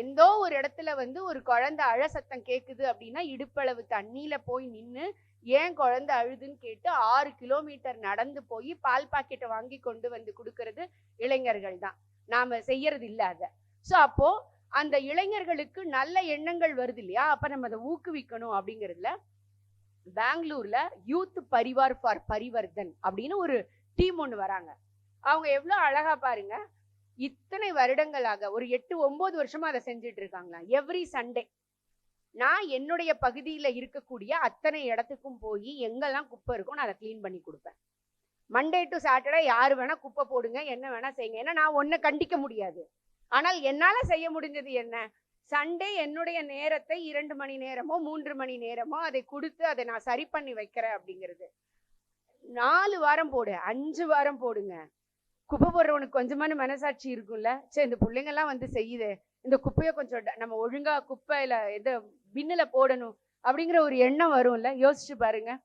எந்தோ ஒரு இடத்துல வந்து ஒரு குழந்தை அழ சத்தம் கேட்குது அப்படின்னா இடுப்பளவு தண்ணியில போய் நின்னு ஏன் குழந்தை அழுதுன்னு கேட்டு ஆறு கிலோமீட்டர் நடந்து போய் பால் பாக்கெட்டை வாங்கி கொண்டு வந்து கொடுக்கறது இளைஞர்கள் தான். நாம செய்யறது இல்ல அதை. சோ அப்போ அந்த இளைஞர்களுக்கு நல்ல எண்ணங்கள் வருது இல்லையா? அப்ப நம்ம அதை ஊக்குவிக்கணும் அப்படிங்கிறதுல பெங்களூர்ல யூத் பரிவார் ஃபார் பரிவர்தன் அப்படின்னு ஒரு டீம் ஒன்று வராங்க. அவங்க எவ்வளோ அழகா பாருங்க. இத்தனை வருடங்களாக ஒரு எட்டு ஒன்பது வருஷமா அதை செஞ்சுட்டு இருக்காங்களா எவ்ரி சண்டே. நான் என்னுடைய பகுதியில இருக்கக்கூடிய அத்தனை இடத்துக்கும் போய் எங்கெல்லாம் குப்பை இருக்கோ நான் அதை க்ளீன் பண்ணி கொடுப்பேன். மண்டே டு சாட்டர்டே யார் வேணா குப்பை போடுங்க என்ன வேணா செய்யுங்க. ஏன்னா நான் ஒன்றை கண்டிக்க முடியாது. ஆனால் என்னால செய்ய முடிஞ்சது என்ன? சண்டே என்னுடைய நேரத்தை இரண்டு மணி நேரமோ மூன்று மணி நேரமோ அதை கொடுத்து அதை நான் சரி பண்ணி வைக்கிறேன் அப்படிங்கிறது. நாலு வாரம் போடு அஞ்சு வாரம் போடுங்க. குப்பை போடுறவனுக்கு கொஞ்சமான மனசாட்சி இருக்கும்ல? சரி இந்த பிள்ளைங்கெல்லாம் வந்து செய்யுது. இந்த குப்பையை கொஞ்சம் ட- நம்ம ஒழுங்கா குப்பையில எது பின்னில் போடணும் அப்படிங்கிற ஒரு எண்ணம் வரும்ல? யோசிச்சு பாருங்க.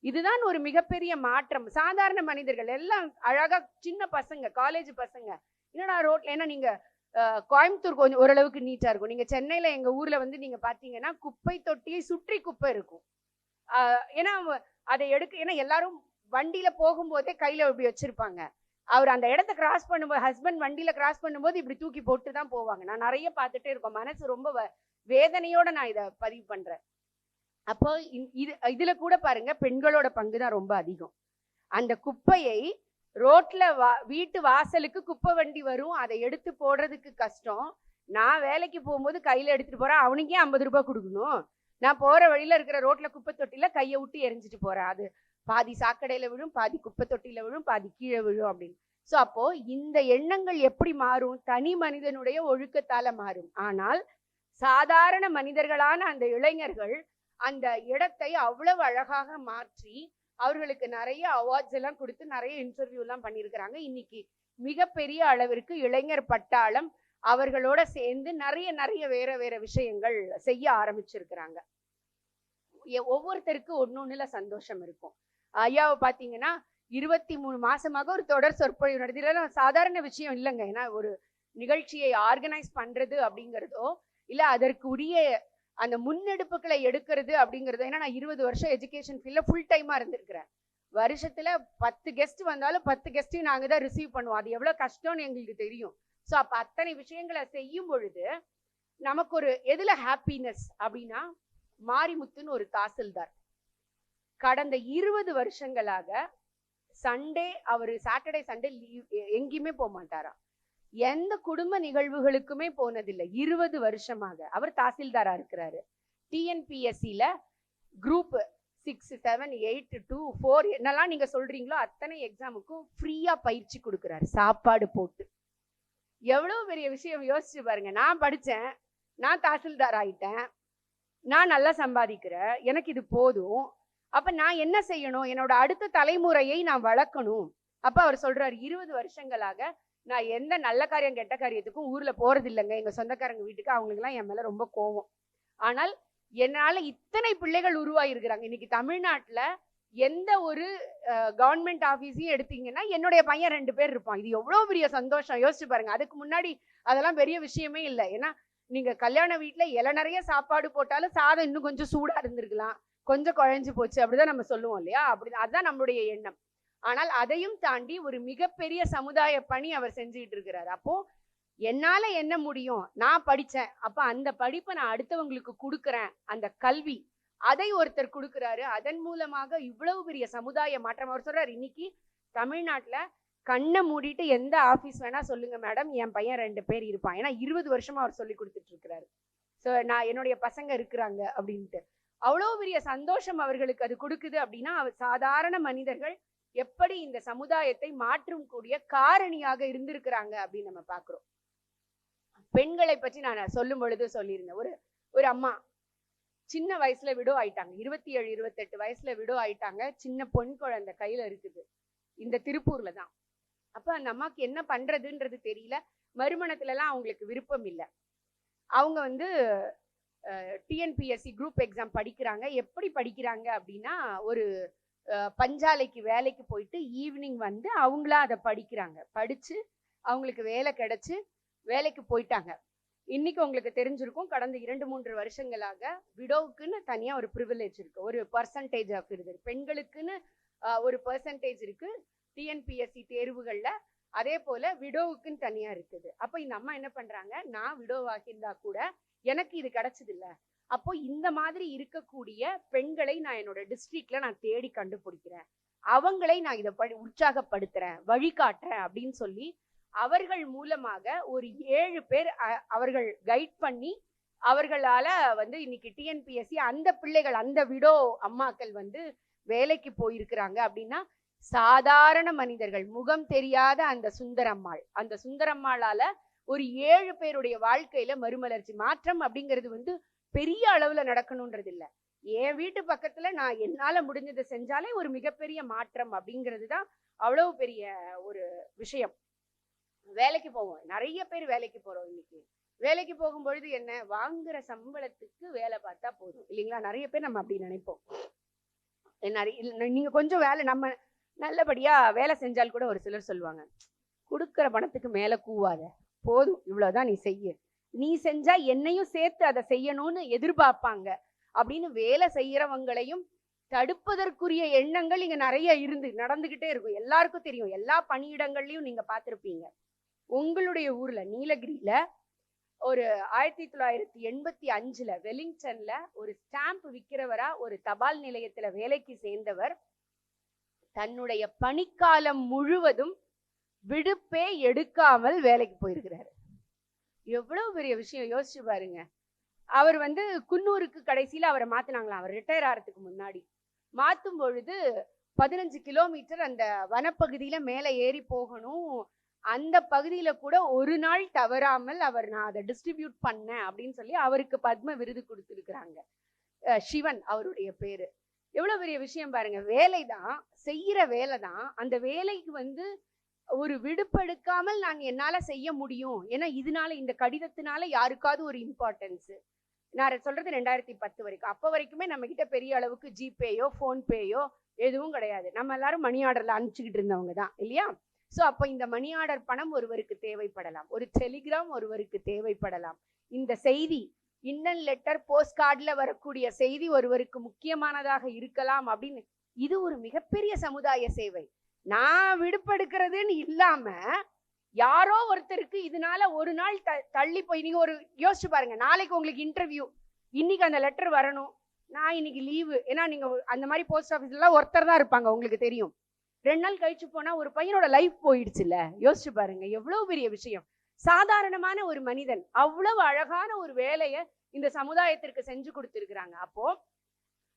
இதுதான் ஒரு மிகப்பெரிய மாற்றம். சாதாரண மனிதர்கள் எல்லாம் அழகா சின்ன பசங்க காலேஜ் பசங்க. என்னடா ரோட்ல ஏன்னா நீங்க கோயம்புத்தூர் கொஞ்சம் ஓரளவுக்கு நீட்டா இருக்கும். நீங்க சென்னையில எங்க ஊர்ல வந்து நீங்க பாத்தீங்கன்னா குப்பை தொட்டியை சுற்றி குப்பை இருக்கும். ஏன்னா அதை எடுக்க ஏன்னா எல்லாரும் வண்டியில போகும்போதே கையில இப்படி வச்சிருப்பாங்க. அவர் அந்த இடத்த கிராஸ் பண்ணும்போது ஹஸ்பண்ட் வண்டியில் கிராஸ் பண்ணும்போது இப்படி தூக்கி போட்டு தான் போவாங்க. நான் நிறைய பார்த்துட்டே இருக்கோம். மனசு ரொம்ப வேதனையோட நான் இதை பதிவு பண்றேன். அப்போ இது இதுல கூட பாருங்க பெண்களோட பங்கு தான் ரொம்ப அதிகம். அந்த குப்பையை ரோட்ல வா வீட்டு வாசலுக்கு குப்பை வண்டி வரும். அதை எடுத்து போடுறதுக்கு கஷ்டம். நான் வேலைக்கு போகும்போது கையில எடுத்துட்டு போகிறேன் அவனுக்கே ஐம்பது ரூபாய் கொடுக்கணும். நான் போற வழியில இருக்கிற ரோட்ல குப்பை தொட்டில கையை விட்டு எரிஞ்சிட்டு போகிறேன் அது பாதி சாக்கடையில விழும் பாதி குப்பை தொட்டில விழும் பாதி கீழே விழும் அப்படின்னு. ஸோ அப்போ இந்த எண்ணங்கள் எப்படி மாறும்? தனி மனிதனுடைய ஒழுக்கத்தால மாறும். ஆனால் சாதாரண மனிதர்களான அந்த இளைஞர்கள் அந்த இடத்தை அவ்வளவு அழகாக மாற்றி அவர்களுக்கு நிறைய அவார்ட்ஸ் எல்லாம் கொடுத்து நிறைய இன்டர்வியூ எல்லாம் பண்ணியிருக்கிறாங்க. இன்னைக்கு மிகப்பெரிய அளவிற்கு இளைஞர் பட்டாளம் அவர்களோட சேர்ந்து நிறைய நிறைய வேற வேற விஷயங்கள் செய்ய ஆரம்பிச்சிருக்கிறாங்க. ஒவ்வொருத்தருக்கு ஒவ்வொருத்தருக்கு ஒன்னொன்னுல சந்தோஷம் இருக்கும். ஐயாவை பார்த்தீங்கன்னா இருபத்தி மூணு மாசமாக ஒரு தொடர் சொற்பொழிவு நடத்தி இதெல்லாம் சாதாரண விஷயம் இல்லைங்க. ஏன்னா ஒரு நிகழ்ச்சியை ஆர்கனைஸ் பண்றது அப்படிங்கிறதோ இல்லை அதற்கு உரிய அந்த முன்னெடுப்புகளை எடுக்கிறது அப்படிங்கிறதோ ஏன்னா நான் இருபது வருஷம் எஜுகேஷன் ஃபீல்டில் ஃபுல் டைமாக இருந்திருக்கிறேன். வருஷத்துல பத்து கெஸ்ட் வந்தாலும் பத்து கெஸ்ட்டையும் நாங்கள் தான் ரிசீவ் பண்ணுவோம். அது எவ்வளோ கஷ்டம்னு எங்களுக்கு தெரியும். ஸோ அப்போ அத்தனை விஷயங்களை செய்யும் பொழுது நமக்கு ஒரு எதில் ஹாப்பினஸ் அப்படின்னா மாரிமுத்துன்னு ஒரு தாசில்தார். கடந்த இருபது வருஷங்களாக சண்டே அவர் சாட்டர்டே சண்டே லீவ் எங்கேயுமே போக மாட்டாராம். எந்த குடும்ப நிகழ்வுகளுக்குமே போனதில்லை. இருபது வருஷமாக அவர் தாசில்தாரா இருக்கிறாரு. டிஎன்பிஎஸ்சியில group six seven eight two four என்னெல்லாம் நீங்க சொல்றீங்களோ அத்தனை எக்ஸாமுக்கும் ஃப்ரீயா பயிற்சி கொடுக்குறாரு. சாப்பாடு போட்டு. எவ்வளவு பெரிய விஷயம் யோசிச்சு பாருங்க. நான் படித்தேன். நான் தாசில்தார் ஆயிட்டேன். நான் நல்லா சம்பாதிக்கிறேன். எனக்கு இது போதும். அப்ப நான் என்ன செய்யணும்? என்னோட அடுத்த தலைமுறையை நான் வளர்க்கணும். அப்ப அவர் சொல்றாரு இருபது வருஷங்களாக நான் எந்த நல்ல காரியம் கெட்ட காரியத்துக்கும் ஊர்ல போறது இல்லைங்க எங்க சொந்தக்காரங்க வீட்டுக்கு அவங்களுக்குலாம் என் மேல ரொம்ப கோவம். ஆனால் என்னால இத்தனை பிள்ளைகள் உருவாயிருக்கிறாங்க இன்னைக்கு தமிழ்நாட்டுல எந்த ஒரு கவர்மெண்ட் ஆஃபீஸையும் எடுத்தீங்கன்னா என்னுடைய பையன் ரெண்டு பேர் இருப்பான். இது எவ்வளோ பெரிய சந்தோஷம். யோசிச்சு பாருங்க. அதுக்கு முன்னாடி அதெல்லாம் பெரிய விஷயமே இல்லை. ஏன்னா நீங்க கல்யாண வீட்டில் இலை நிறைய சாப்பாடு போட்டாலும் சாதம் இன்னும் கொஞ்சம் சூடா இருந்திருக்கலாம். கொஞ்சம் குழஞ்சு போச்சு அப்படிதான் நம்ம சொல்லுவோம் இல்லையா? அப்படி அதுதான் நம்மளுடைய எண்ணம். ஆனால் அதையும் தாண்டி ஒரு மிகப்பெரிய சமுதாய பணி அவர் செஞ்சுட்டு இருக்கிறார். அப்போ என்னால என்ன முடியும்? நான் படிச்சேன். அப்ப அந்த படிப்பை நான் அடுத்தவங்களுக்கு கொடுக்குறேன். அந்த கல்வி அதை ஒருத்தர் கொடுக்குறாரு. அதன் மூலமாக இவ்வளவு பெரிய சமுதாய மாற்றம். அவர் சொல்றாரு இன்னைக்கு தமிழ்நாட்டுல கண்ணை மூடிட்டு எந்த ஆபீஸ் வேணா சொல்லுங்க மேடம். என் பையன் ரெண்டு பேர் இருப்பான். ஏன்னா இருபது வருஷமா அவர் சொல்லி கொடுத்துட்டு இருக்கிறாரு. ஸோ நான் என்னுடைய பசங்க இருக்கிறாங்க. அப்படின்ட்டு. அவ்வளோ பெரிய சந்தோஷம் அவர்களுக்கு அது கொடுக்குது அப்படின்னா அவர் சாதாரண மனிதர்கள் எப்படி இந்த சமுதாயத்தை மாற்றும் கூடிய காரணியாக இருந்திருக்கிறாங்க அப்படின்னு நம்ம பார்க்குறோம். பெண்களை பற்றி நான் சொல்லும் பொழுது சொல்லியிருந்தேன். ஒரு ஒரு அம்மா சின்ன வயசுல விடோ ஆயிட்டாங்க. இருபத்தி ஏழு இருபத்தெட்டு வயசுல விடோ ஆயிட்டாங்க. சின்ன பொன் குழந்தை கையில இருக்குது. இந்த திருப்பூர்ல தான். அப்ப அந்த அம்மாக்கு என்ன பண்றதுன்றது தெரியல. மறுமணத்துல எல்லாம் அவங்களுக்கு விருப்பம் இல்லை. அவங்க வந்து டிஎன்பிஎஸ்சி குரூப் எக்ஸாம் படிக்கிறாங்க. எப்படி படிக்கிறாங்க அப்படின்னா ஒரு பஞ்சாலைக்கு வேலைக்கு போயிட்டு ஈவினிங் வந்து அவங்களா அதை படிக்கிறாங்க. படித்து அவங்களுக்கு வேலை கிடச்சி வேலைக்கு போயிட்டாங்க. இன்னைக்கு உங்களுக்கு தெரிஞ்சிருக்கும் கடந்த இரண்டு மூன்று வருஷங்களாக விடோவுக்குன்னு தனியாக ஒரு ப்ரிவிலேஜ் இருக்கு. ஒரு பர்சன்டேஜ் ஆஃப் இருக்குது பெண்களுக்குன்னு ஒரு பர்சன்டேஜ் இருக்கு டிஎன்பிஎஸ்சி தேர்வுகளில். அதே போல் விடோவுக்குன்னு தனியாக இருக்குது. அப்போ இந்த அம்மா என்ன பண்ணுறாங்க நான் விடோவாகியிருந்தா கூட எனக்கு இது கிடைச்சது இல்ல அப்போ இந்த மாதிரி இருக்கக்கூடிய பெண்களை நான் என்னோட டிஸ்ட்ரிக்ட்ல நான் தேடி கண்டுபிடிக்கிறேன். அவங்களை நான் இதை படி உற்சாகப்படுத்துறேன் வழிகாட்டுறேன் அப்படின்னு சொல்லி அவர்கள் மூலமாக ஒரு ஏழு பேர் அவர்கள் கைட் பண்ணி அவர்களால வந்து இன்னைக்கு டிஎன்பிஎஸ்சி அந்த பிள்ளைகள் அந்த விடோ அம்மாக்கள் வந்து வேலைக்கு போயிருக்கிறாங்க அப்படின்னா சாதாரண மனிதர்கள் முகம் தெரியாத அந்த சுந்தரம்மாள். அந்த சுந்தரம்மாளால ஒரு ஏழு பேருடைய வாழ்க்கையில மறுமலர்ச்சி. மாற்றம் அப்படிங்கிறது வந்து பெரிய அளவுல நடக்கணும்ன்றது இல்ல. என் வீட்டு பக்கத்துல நான் என்னால முடிஞ்சதை செஞ்சாலே ஒரு மிகப்பெரிய மாற்றம் அப்படிங்கிறது தான் அவ்வளவு பெரிய ஒரு விஷயம். வேலைக்கு போவோம். நிறைய பேர் வேலைக்கு போறோம் இன்னைக்கு. வேலைக்கு போகும்பொழுது என்ன? வாங்குற சம்பளத்துக்கு வேலை பார்த்தா போதும். இல்லைங்களா? நிறைய பேர் நம்ம அப்படி நினைப்போம். நிறைய நீங்க கொஞ்சம் வேலை நம்ம நல்லபடியா வேலை செஞ்சால் கூட ஒரு சிலர் சொல்லுவாங்க கொடுக்குற பணத்துக்கு மேல கூவாத. போதும் இவ்வளவுதான் நீ செய்ய. நீ செஞ்சா என்னையும் சேர்த்து அதை செய்யணும்னு எதிர்பார்ப்பாங்க. அப்படின்னு வேலை செய்யறவங்களையும் தடுப்பதற்குரிய எண்ணங்கள் இங்க நிறைய இருந்து நடந்துகிட்டே இருக்கும். எல்லாருக்கும் தெரியும். எல்லா பணியிடங்கள்லயும் நீங்க பார்த்துருப்பீங்க. உங்களுடைய ஊர்ல நீலகிரியில ஒரு ஆயிரத்தி தொள்ளாயிரத்தி எண்பத்தி அஞ்சுல வெலிங்டன்ல ஒரு ஸ்டாம்ப் விற்கிறவரா ஒரு தபால் நிலையத்துல வேலைக்கு சேர்ந்தவர் தன்னுடைய பணிக்காலம் முழுவதும் விடுப்பே எடுக்காமல் வேலைக்கு போயிருக்கிறாரு. எவ்வளவு பெரிய விஷயம் யோசிச்சு பாருங்க. அவர் வந்து குன்னூருக்கு கடைசியில் அவரை மாத்தினாங்களாம். அவர் ரிட்டையர் ஆகிறதுக்கு முன்னாடி. மாற்றும் பொழுது பதினஞ்சு கிலோமீட்டர் அந்த வனப்பகுதியில் மேலே ஏறி போகணும். அந்த பகுதியில் கூட ஒரு நாள் தவறாமல் அவர் நான் அதை டிஸ்ட்ரிபியூட் பண்ணேன் அப்படின்னு சொல்லி அவருக்கு பத்ம விருது கொடுத்துருக்குறாங்க. சிவன் அவருடைய பேர். எவ்வளோ பெரிய விஷயம் பாருங்க. வேலை தான் செய்கிற வேலை தான் அந்த வேலைக்கு வந்து ஒரு விடுப்பெடுக்காமல் நான் என்னால செய்ய முடியும். ஏன்னா இதனால இந்த கடிதத்தினால யாருக்காவது ஒரு இம்பார்ட்டன்ஸ் நான் சொல்றது ரெண்டாயிரத்தி பத்து வரைக்கும். அப்ப வரைக்குமே நம்ம கிட்ட பெரிய அளவுக்கு ஜிபேயோ ஃபோன்பேயோ எதுவும் கிடையாது. நம்ம எல்லாரும் மணி ஆர்டர்ல அனுப்பிச்சுக்கிட்டு இருந்தவங்க தான் இல்லையா? ஸோ அப்போ இந்த மணி ஆர்டர் பணம் ஒருவருக்கு தேவைப்படலாம். ஒரு டெலிகிராம் ஒருவருக்கு தேவைப்படலாம். இந்த செய்தி இன்னன் லெட்டர் போஸ்ட் கார்டில் வரக்கூடிய செய்தி ஒருவருக்கு முக்கியமானதாக இருக்கலாம் அப்படின்னு இது ஒரு மிகப்பெரிய சமுதாய சேவை. நான் விடுப்பெடுக்கிறதுன்னு இல்லாம யாரோ ஒருத்தருக்கு இதனால ஒரு நாள் த- தள்ளி போய் நீங்க ஒரு யோசிச்சு பாருங்க. நாளைக்கு உங்களுக்கு இன்டர்வியூ இன்னைக்கு அந்த லெட்டர் வரணும். நான் இன்னைக்கு லீவு ஏன்னா நீங்க அந்த மாதிரி போஸ்ட் ஆஃபீஸ்லாம் ஒருத்தர் தான் இருப்பாங்க உங்களுக்கு தெரியும். ரெண்டு நாள் கழிச்சு போனா ஒரு பையனோட லைஃப் போயிடுச்சுல்ல? யோசிச்சு பாருங்க. எவ்வளவு பெரிய விஷயம். சாதாரணமான ஒரு மனிதன் அவ்வளவு அழகான ஒரு வேலையை இந்த சமுதாயத்திற்கு செஞ்சு கொடுத்துருக்குறாங்க. அப்போ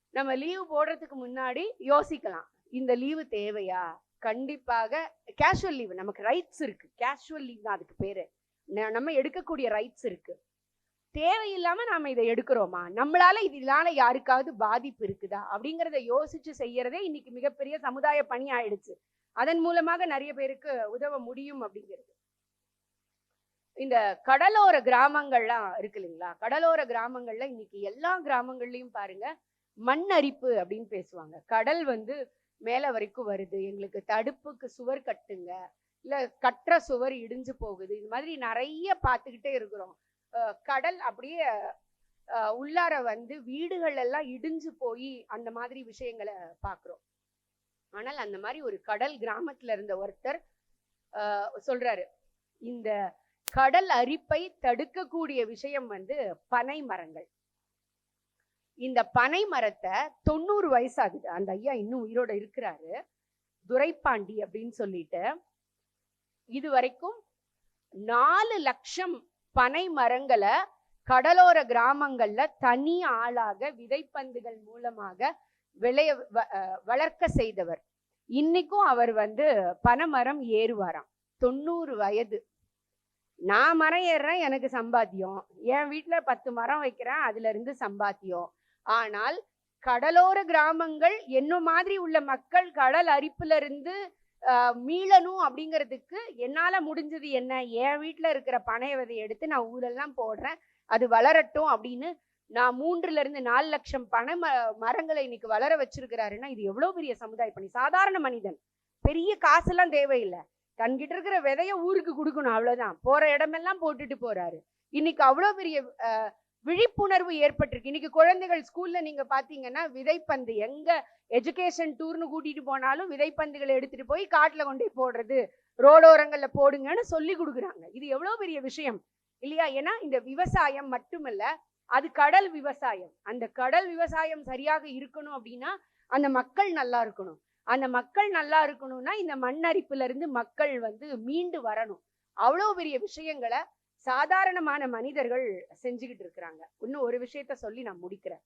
நம்ம லீவு போடுறதுக்கு முன்னாடி யோசிக்கலாம். இந்த லீவு தேவையா? கண்டிப்பாக கேஷுவல் லீவு நமக்கு ரைட்ஸ் இருக்கு. கேஷுவல் லீவ் தான் அதுக்கு பேரு. நம்ம எடுக்கக்கூடிய ரைட்ஸ் இருக்கு. தேவையில்லாம நாம இதை எடுக்கிறோமா? நம்மளால இதனால யாருக்காவது பாதிப்பு இருக்குதா? அப்படிங்கறத யோசிச்சு செய்யறதே இன்னைக்கு மிகப்பெரிய சமுதாய பணி ஆயிடுச்சு. அதன் மூலமாக நிறைய பேருக்கு உதவ முடியும் அப்படிங்கிறது. இந்த கடலோர கிராமங்கள்லாம் இருக்கு இல்லைங்களா? கடலோர கிராமங்கள்ல இன்னைக்கு எல்லா கிராமங்கள்லயும் பாருங்க மண் அரிப்பு அப்படின்னு பேசுவாங்க. கடல் வந்து மேல வரைக்கும் வருது. எங்களுக்கு தடுப்புக்கு சுவர் கட்டுங்க. இல்ல கட்டுற சுவர் இடிஞ்சு போகுது. இது மாதிரி நிறைய பார்த்துக்கிட்டே இருக்கிறோம். அஹ் கடல் அப்படியே உள்ளார வந்து வீடுகள் எல்லாம் இடிஞ்சு போய் அந்த மாதிரி விஷயங்களை பார்க்குறோம். ஆனால் அந்த மாதிரி ஒரு கடல் கிராமத்துல இருந்த ஒருத்தர் அஹ் சொல்றாரு இந்த கடல் அரிப்பை தடுக்கக்கூடிய விஷயம் வந்து பனை மரங்கள் இந்த பனை மரத்தை தொண்ணூறு வயசாகுது. அந்த ஐயா இன்னும் உயிரோட இருக்கிறாரு. துரைப்பாண்டி அப்படின்னு சொல்லிட்டு இது வரைக்கும் நாலு லட்சம் பனை மரங்களை கடலோர கிராமங்கள்ல தனி ஆளாக விதைப்பந்துகள் மூலமாக விளைய வ- அஹ் வளர்க்க செய்தவர். இன்னைக்கும் அவர் வந்து பனைமரம் ஏறுவாராம். தொண்ணூறு வயது. நான் மரம் ஏறுறேன் எனக்கு சம்பாத்தியம். என் வீட்டுல பத்து மரம் வைக்கிறேன் அதுல இருந்து சம்பாத்தியம். ஆனால் கடலோர கிராமங்கள் என்ன மாதிரி உள்ள மக்கள் கடல் அரிப்புல இருந்து மீளணும் அப்படிங்கிறதுக்கு என்னால முடிஞ்சது என்ன? என் வீட்டில் இருக்கிற பனை விதையை எடுத்து நான் ஊரெல்லாம் போடுறேன். அது வளரட்டும் அப்படின்னு நான் மூன்றுல இருந்து நாலு லட்சம் பனை ம மரங்களை இன்னைக்கு வளர வச்சிருக்கிறாருன்னா இது எவ்வளவு பெரிய சமுதாய பணி சாதாரண மனிதன். பெரிய காசெல்லாம் தேவையில்லை. தன்கிட்ட இருக்கிற விதைய ஊருக்கு கொடுக்கணும் அவ்வளவுதான். போற இடமெல்லாம் போட்டுட்டு போறாரு. இன்னைக்கு அவ்வளோ பெரிய அஹ், விழிப்புணர்வு ஏற்பட்டிருக்கு. இன்னைக்கு குழந்தைகள் ஸ்கூல்ல நீங்க பாத்தீங்கன்னா விதைப்பந்து எங்க எஜுகேஷன் டூர்னு கூட்டிட்டு போனாலும் விதைப்பந்துகளை எடுத்துட்டு போய் காட்டுல கொண்டு போய் போடுறது. ரோடோரங்கள்ல போடுங்கன்னு சொல்லி கொடுக்குறாங்க. இது எவ்வளவு பெரிய விஷயம்? இல்லையா? ஏன்னா இந்த விவசாயம் மட்டுமல்ல அது கடல் விவசாயம். அந்த கடல் விவசாயம் சரியாக இருக்கணும் அப்படின்னா அந்த மக்கள் நல்லா இருக்கணும். அந்த மக்கள் நல்லா இருக்கணும்னா இந்த மண்ணரிப்புல இருந்து மக்கள் வந்து மீண்டு வரணும். அவ்வளோ பெரிய விஷயங்களை சாதாரணமான மனிதர்கள் செஞ்சுக்கிட்டு இருக்கிறாங்க. இன்னும் ஒரு விஷயத்த சொல்லி நான் முடிக்கிறேன்.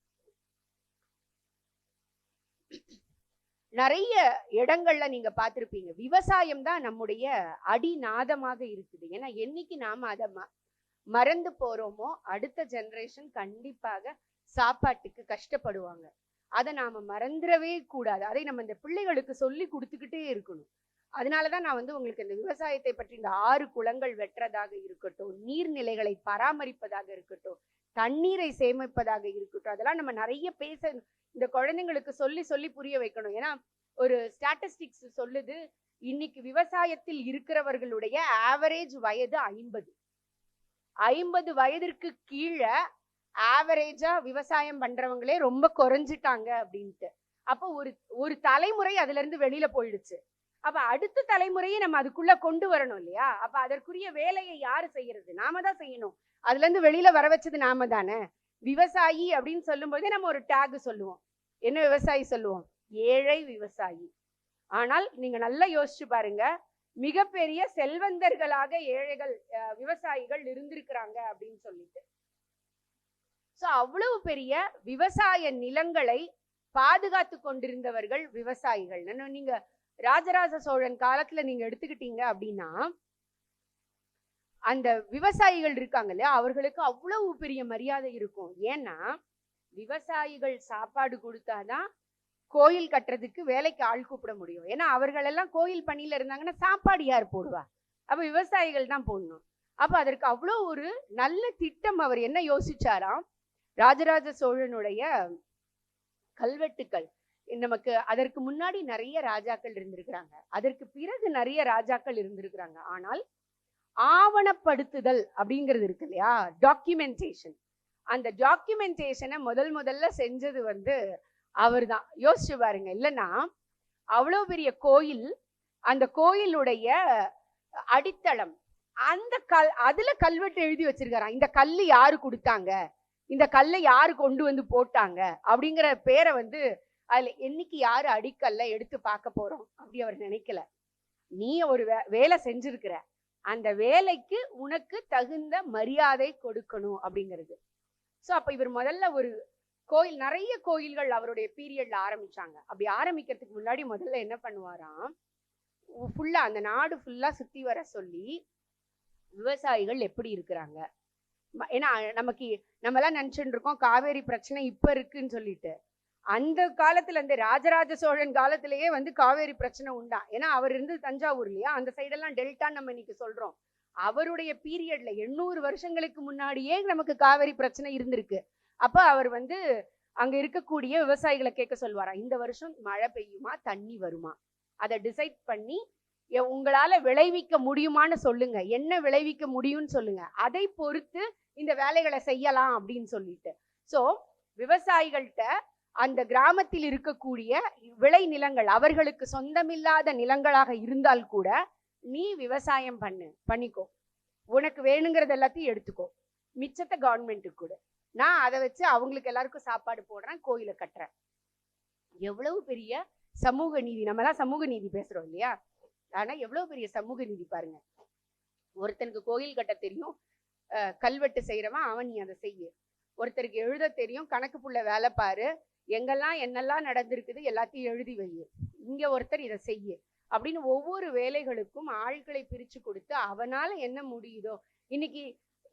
நிறைய இடங்கள்ல நீங்க பார்த்துருப்பீங்க. விவசாயம் தான் நம்முடைய அடிநாதமாக இருக்குது. ஏன்னா என்னைக்கு நாம அதை ம- மறந்து போறோமோ அடுத்த ஜெனரேஷன் கண்டிப்பாக சாப்பாட்டுக்கு கஷ்டப்படுவாங்க. அதை நாம மறந்துடவே கூடாது. அதை நம்ம இந்த பிள்ளைகளுக்கு சொல்லி கொடுத்துக்கிட்டே இருக்கணும். அதனாலதான் நான் வந்து உங்களுக்கு இந்த விவசாயத்தை பற்றி இந்த ஆறு குளங்கள் வெட்டுறதாக இருக்கட்டும் நீர்நிலைகளை பராமரிப்பதாக இருக்கட்டும் தண்ணீரை சேமிப்பதாக இருக்கட்டும் அதெல்லாம் நம்ம நிறைய பேச இந்த குழந்தைங்களுக்கு சொல்லி சொல்லி புரிய வைக்கணும். ஏன்னா ஒரு ஸ்டாட்டிஸ்டிக்ஸ் சொல்லுது இன்னைக்கு விவசாயத்தில் இருக்கிறவர்களுடைய ஆவரேஜ் வயது ஐம்பது. ஐம்பது வயதிற்கு கீழே ஆவரேஜா விவசாயம் பண்றவங்களே ரொம்ப குறைஞ்சிட்டாங்க அப்படின்ட்டு. அப்போ ஒரு ஒரு தலைமுறை அதுல இருந்து வெளியில போயிடுச்சு. அப்ப அடுத்த தலைமுறையை நம்ம அதுக்குள்ள கொண்டு வரணும் இல்லையா? அப்ப அதற்குரிய வேலையை யாரு செய்யறது? நாம தான் செய்யணும். அதுல இருந்து வெளியில வர வச்சது நாம தானே? விவசாயி அப்படின்னு சொல்லும் போதே நம்ம ஒரு டேக் சொல்லுவோம். என்ன விவசாயி சொல்லுவோம்? ஏழை விவசாயி. ஆனால் நீங்க நல்லா யோசிச்சு பாருங்க. மிகப்பெரிய செல்வந்தர்களாக ஏழைகள் அஹ், விவசாயிகள் இருந்திருக்கிறாங்க அப்படின்னு சொல்லிட்டு. சோ அவ்வளவு பெரிய விவசாய நிலங்களை பாதுகாத்து கொண்டிருந்தவர்கள் விவசாயிகள். நீங்க ராஜராஜ சோழன் காலத்துல நீங்க எடுத்துக்கிட்டீங்க அப்படின்னா அந்த விவசாயிகள் இருக்காங்க இல்லையா? அவர்களுக்கு அவ்வளவு பெரிய மரியாதை இருக்கும். ஏன்னா விவசாயிகள் சாப்பாடு கொடுத்தாதான் கோயில் கட்டுறதுக்கு வேலைக்கு ஆள் கூப்பிட முடியும். ஏன்னா அவர்கள் எல்லாம் கோயில் பணியில இருந்தாங்கன்னா சாப்பாடு யார் போடுவா? அப்ப விவசாயிகள் தான் போடணும். அப்ப அதற்கு அவ்வளோ ஒரு நல்ல திட்டம் அவர் என்ன யோசிச்சாராம்? ராஜராஜ சோழனுடைய கல்வெட்டுக்கள். நமக்கு அதற்கு முன்னாடி நிறைய ராஜாக்கள் இருந்திருக்கிறாங்க. அதற்கு பிறகு நிறைய ராஜாக்கள் இருந்திருக்கிறாங்க. ஆனால் ஆவணப்படுத்துதல் அப்படிங்கிறது இருக்கு இல்லையா? டாக்குமெண்டேஷன் அந்த டாக்குமெண்டேஷனை முதல் முதல்ல செஞ்சது வந்து அவர் தான் யோசிச்சு பாருங்க. இல்லைன்னா அவ்வளோ பெரிய கோயில் அந்த கோயிலுடைய அடித்தளம் அந்த கல் அதுல கல்வெட்டு எழுதி வச்சிருக்காராம். இந்த கல்லு யாரு கொடுத்தாங்க? இந்த கல்லை யாரு கொண்டு வந்து போட்டாங்க? அப்படிங்கிற பேரை வந்து அதுல என்னைக்கு யாரு அடிக்கல்ல எடுத்து பார்க்க போறோம் அப்படி அவர் நினைக்கல. நீ ஒரு வே- வேலை செஞ்சிருக்கிற. அந்த வேலைக்கு உனக்கு தகுந்த மரியாதை கொடுக்கணும் அப்படிங்கிறது. ஸோ அப்ப இவர் முதல்ல ஒரு கோயில் நிறைய கோயில்கள் அவருடைய பீரியட்ல ஆரம்பிச்சாங்க. அப்படி ஆரம்பிக்கிறதுக்கு முன்னாடி முதல்ல என்ன பண்ணுவாராம்? ஃபுல்லா அந்த நாடு ஃபுல்லா சுத்தி வர சொல்லி விவசாயிகள் எப்படி இருக்கிறாங்க? ஏன்னா நமக்கு நம்ம எல்லாம் இருக்கோம் காவேரி பிரச்சனை இப்போ இருக்குன்னு சொல்லிட்டு. அந்த காலத்துல இந்த ராஜராஜ சோழன் காலத்திலேயே வந்து காவேரி பிரச்சனை உண்டா? ஏன்னா அவர் இருந்து தஞ்சாவூர் இல்லையா? அந்த சைடெல்லாம் டெல்டா நம்ம இன்னைக்கு சொல்றோம். அவருடைய பீரியட்ல எண்ணூறு வருஷங்களுக்கு முன்னாடியே நமக்கு காவேரி பிரச்சனை இருந்திருக்கு. அப்ப அவர் வந்து அங்க இருக்கக்கூடிய விவசாயிகளை கேட்க சொல்வாரா? இந்த வருஷம் மழை பெய்யுமா? தண்ணி வருமா? அதை டிசைட் பண்ணி எ- உங்களால விளைவிக்க முடியுமான்னு சொல்லுங்க. என்ன விளைவிக்க முடியும்னு சொல்லுங்க. அதை பொறுத்து இந்த வேலைகளை செய்யலாம் அப்படின்னு சொல்லிட்டு. சோ விவசாயிகள்கிட்ட அந்த கிராமத்தில் இருக்கக்கூடிய விளை நிலங்கள் அவர்களுக்கு சொந்தமில்லாத நிலங்களாக இருந்தால் கூட நீ விவசாயம் பண்ணு பண்ணிக்கோ. உனக்கு வேணுங்கிறது எல்லாத்தையும் எடுத்துக்கோ. மிச்சத்தை கவர்மெண்ட்டுக்கு கொடு. நான் அதை வச்சு அவங்களுக்கு எல்லாருக்கும் சாப்பாடு போடுறேன் கோயிலை கட்டுறேன். எவ்வளவு பெரிய சமூக நீதி நம்ம எல்லாம் சமூக நீதி பேசுறோம் இல்லையா? ஆனா எவ்வளவு பெரிய சமூக நீதி பாருங்க. ஒருத்தனுக்கு கோயில் கட்ட தெரியும் அஹ் கல்வெட்டு செய்யறவன் அவன் நீ அதை செய்யு. ஒருத்தருக்கு எழுத தெரியும் கணக்கு புள்ள வேலை பாரு எங்கெல்லாம் என்னெல்லாம் நடந்திருக்குது எல்லாத்தையும் எழுதி வை. இங்க ஒருத்தர் இதை செய்யு. அப்படின்னு ஒவ்வொரு வேலைகளுக்கும் ஆட்களை பிரிச்சு கொடுத்து அவனால என்ன முடியுதோ இன்னைக்கு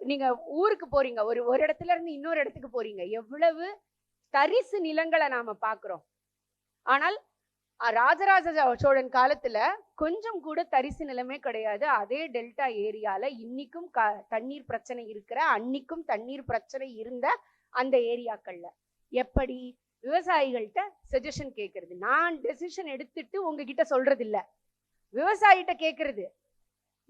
நீங்க ஊருக்கு போறீங்க. ஒரு ஒரு இடத்துல இருந்து இன்னொரு இடத்துக்கு போறீங்க. எவ்வளவு தரிசு நிலங்களை நாம பாக்குறோம் ஆனால் ராஜராஜ சோழன் காலத்துல கொஞ்சம் கூட தரிசு நிலமே கிடையாது. அதே டெல்டா ஏரியால இன்னைக்கும் க தண்ணீர் பிரச்சனை இருக்கிற அன்னிக்கும் தண்ணீர் பிரச்சனை இருந்த அந்த ஏரியாக்கள்ல. எப்படி? விவசாயிகள்கிட்ட சஜஷன் கேட்கறது நான் டெசிஷன் எடுத்துட்டு உங்ககிட்ட சொல்றது இல்ல விவசாயிகிட்ட கேட்கறது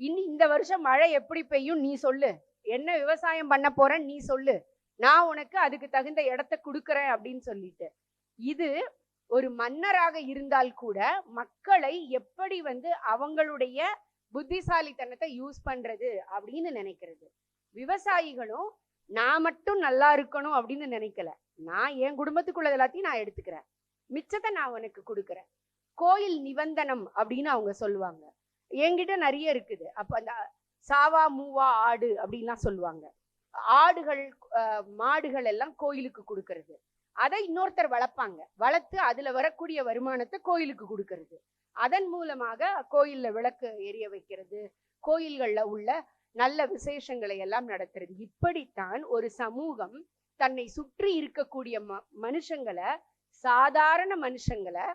இனி இந்த வருஷம் மழை எப்படி பெய்யும் நீ சொல்லு. என்ன விவசாயம் பண்ண போறேன்னு நீ சொல்லு. நான் உனக்கு அதுக்கு தகுந்த இடத்த கொடுக்குறேன் அப்படின்னு சொல்லிட்டு. இது ஒரு மன்னராக இருந்தால் கூட மக்களை எப்படி வந்து அவங்களுடைய புத்திசாலித்தனத்தை யூஸ் பண்றது அப்படின்னு நினைக்கிறது. விவசாயிகளும் நான் மட்டும் நல்லா இருக்கணும் அப்படின்னு நினைக்கல. நான் என் குடும்பத்துக்குள்ள எல்லாத்தையும் நான் எடுத்துக்கிறேன். மிச்சத்தை நான் உனக்கு கொடுக்குறேன். கோயில் நிபந்தனம் அப்படின்னு அவங்க சொல்லுவாங்க. என்கிட்ட நிறைய இருக்குது. அப்ப அந்த சாவா மூவா ஆடு அப்படின்லாம் சொல்லுவாங்க. ஆடுகள் மாடுகள் எல்லாம் கோயிலுக்கு கொடுக்கறது. அதை இன்னொருத்தர் வளர்ப்பாங்க. வளர்த்து அதுல வரக்கூடிய வருமானத்தை கோயிலுக்கு கொடுக்கறது. அதன் மூலமாக கோயில்ல விளக்கு எரிய வைக்கிறது. கோயில்கள்ல உள்ள நல்ல விசேஷங்களை எல்லாம் நடத்துறது. இப்படித்தான் ஒரு சமூகம் தன்னை சுற்றி இருக்கக்கூடிய ம மனுஷங்களை சாதாரண மனுஷங்களை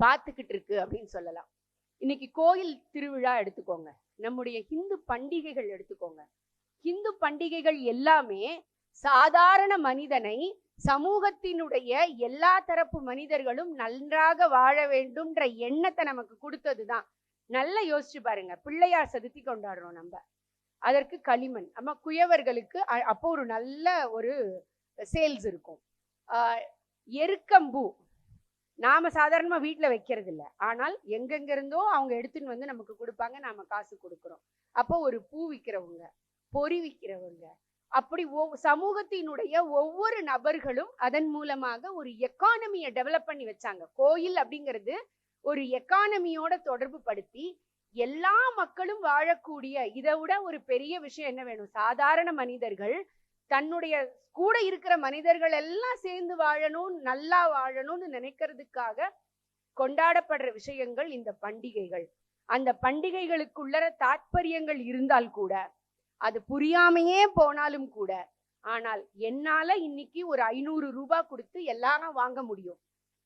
பார்த்துக்கிட்டு இருக்கு அப்படின்னு சொல்லலாம். இன்னைக்கு கோயில் திருவிழா எடுத்துக்கோங்க. நம்முடைய ஹிந்து பண்டிகைகள் எடுத்துக்கோங்க. ஹிந்து பண்டிகைகள் எல்லாமே சாதாரண மனிதனை சமூகத்தினுடைய எல்லா தரப்பு மனிதர்களும் நன்றாக வாழ வேண்டும்ன்ற எண்ணத்தை நமக்கு கொடுத்தது தான் நல்லா யோசிச்சு பாருங்க. பிள்ளையார் சதுர்த்தி கொண்டாடுறோம் நம்ம. அதற்கு களிமண். நம்ம குயவர்களுக்கு அ- அப்போ ஒரு நல்ல ஒரு சேல்ஸ் இருக்கும். எருக்கம்பூ. நாம சாதாரணமாக வீட்டில் வைக்கிறது இல்லை ஆனால் எங்கெங்க இருந்தோ அவங்க எடுத்துன்னு வந்து நமக்கு கொடுப்பாங்க நாம காசு கொடுக்குறோம். அப்போ ஒரு பூ விற்கிறவங்க பொறி விற்கிறவங்க அப்படி ஒவ்- சமூகத்தினுடைய ஒவ்வொரு நபர்களும் அதன் மூலமாக ஒரு எக்கானமியை டெவலப் பண்ணி வச்சாங்க. கோயில் அப்படிங்கிறது ஒரு எக்கானமியோட தொடர்பு படுத்தி எல்லா மக்களும் வாழக்கூடிய இதை விட ஒரு பெரிய விஷயம் என்ன வேணும்? சாதாரண மனிதர்கள் தன்னுடைய கூட இருக்கிற மனிதர்கள் எல்லாம் சேர்ந்து வாழணும் நல்லா வாழணும்னு நினைக்கிறதுக்காக கொண்டாடப்படுற விஷயங்கள் இந்த பண்டிகைகள். அந்த பண்டிகைகளுக்குள்ள தாத்பரியங்கள் இருந்தால் கூட அது புரியாமையே போனாலும் கூட ஆனால் என்னால இன்னைக்கு ஒரு ஐநூறு ரூபாய் கொடுத்து எல்லாம் வாங்க முடியும்.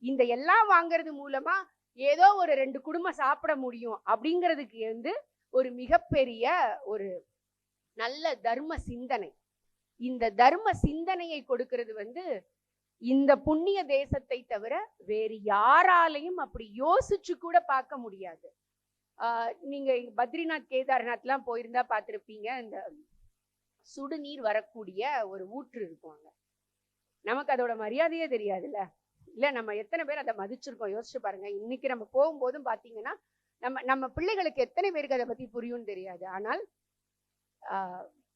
இந்த எல்லாம் வாங்குறது மூலமா ஏதோ ஒரு ரெண்டு குடும்பம் சாப்பிட முடியும் அப்படிங்கிறதுக்கு வந்து ஒரு மிகப்பெரிய ஒரு நல்ல தர்ம சிந்தனை. இந்த தர்ம சிந்தனையை கொடுக்கிறது வந்து இந்த புண்ணிய தேசத்தை தவிர வேறு யாராலையும் அப்படி யோசிச்சு கூட பார்க்க முடியாது. ஆஹ் நீங்க பத்ரிநாத் கேதார்நாத்லாம் போயிருந்தா பார்த்திருப்பீங்க. இந்த சுடுநீர் வரக்கூடிய ஒரு ஊற்று இருக்கும் அங்க. நமக்கு அதோட மரியாதையே தெரியாதுல்ல? இல்லை நம்ம எத்தனை பேர் அதை மதிச்சிருக்கோம்? யோசிச்சு பாருங்க. இன்னைக்கு நம்ம போகும்போதும் பார்த்தீங்கன்னா நம்ம நம்ம பிள்ளைகளுக்கு எத்தனை பேருக்கு அதை பற்றி புரியும்னு தெரியாது. ஆனால்